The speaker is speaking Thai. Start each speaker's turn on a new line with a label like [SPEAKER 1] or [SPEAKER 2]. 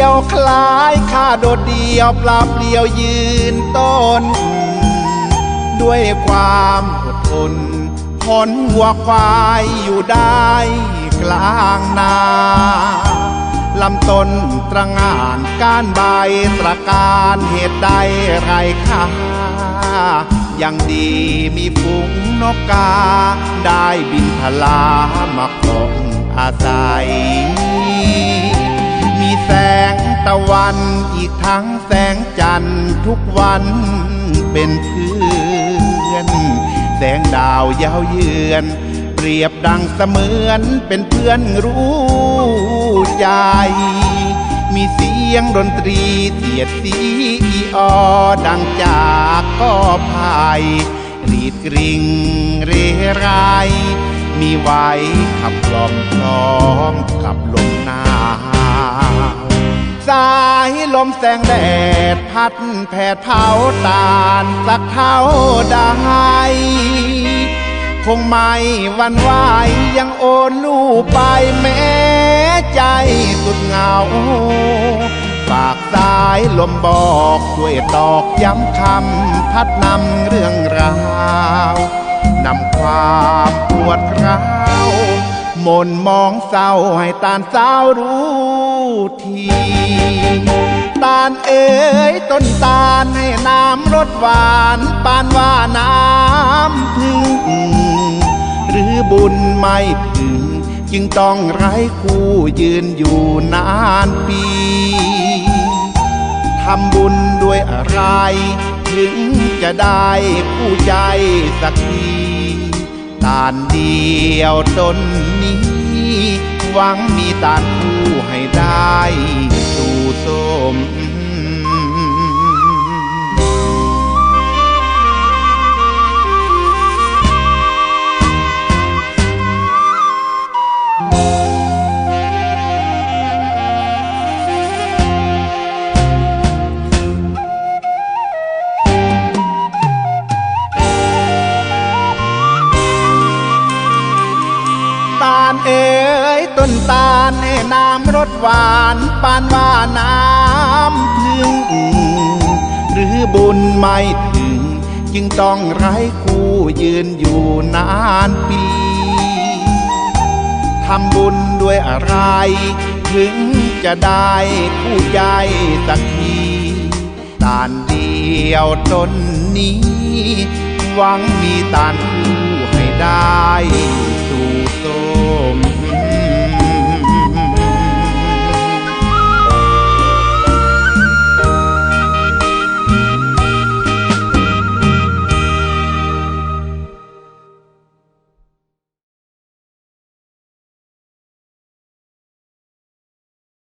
[SPEAKER 1] ยวคล้ายข้าโดดเดียวปลาเปลี่ยวยืนต้น ด้วยความอดทนผลวัวควายอยู่ได้กลางนาลำต้นตระงานก้านใบตระการเหตุใดไรค่ายังดีมีฝูงนกกา ได้บินพลามาของอาศัยะวันอีกทั้งแสงจันทร์ทุกวันเป็นเพื่อน แสงดาวย้าเยือน เปรียบดังเสมือนเป็นเพื่อนรู้ใจ มีเสียงดนตรีเสียดสีอีออดังจากก็พายรีดกริ่งเรไรมีไว้ขับกล่อมพร้อมกับลมหนาว สายลมแสงแดดพัดแผดเผาตาลสักเท่าใดคงไม่วันไหวยังโอนลูไปแม้ใจสุดเหงา ฝากสายลมบอกช่วยตอกย้ำคำพัดนำเรื่องราว นำความปวดร้าวมนมองเศร้าให้ตาลสาวรู้ทีาลเอ๋ยต้นตาลให้น้ำรสหวานปานว่าน้ำพึ่ง หรือบุญไม่ถึง จึงต้องไร้คู่ยืนอยู่นานปีทำบุญด้วยอะไร ถึงจะได้คู่ใจสักทีตานเดียวต้นนี้ หวังมีตานคู่ให้ได้สู่สมาลเอ๋ยต้นตาลให้น้ำรสหวานปานว่าน้ำพึ่งหรือบุญไม่ถึง จึงต้องไร้คู่ยืนอยู่นานปีทำบุญด้วยอะไร ถึงจะได้คู่ใจสักทีตานเดียวต้นนี้ หวังมีตานคู่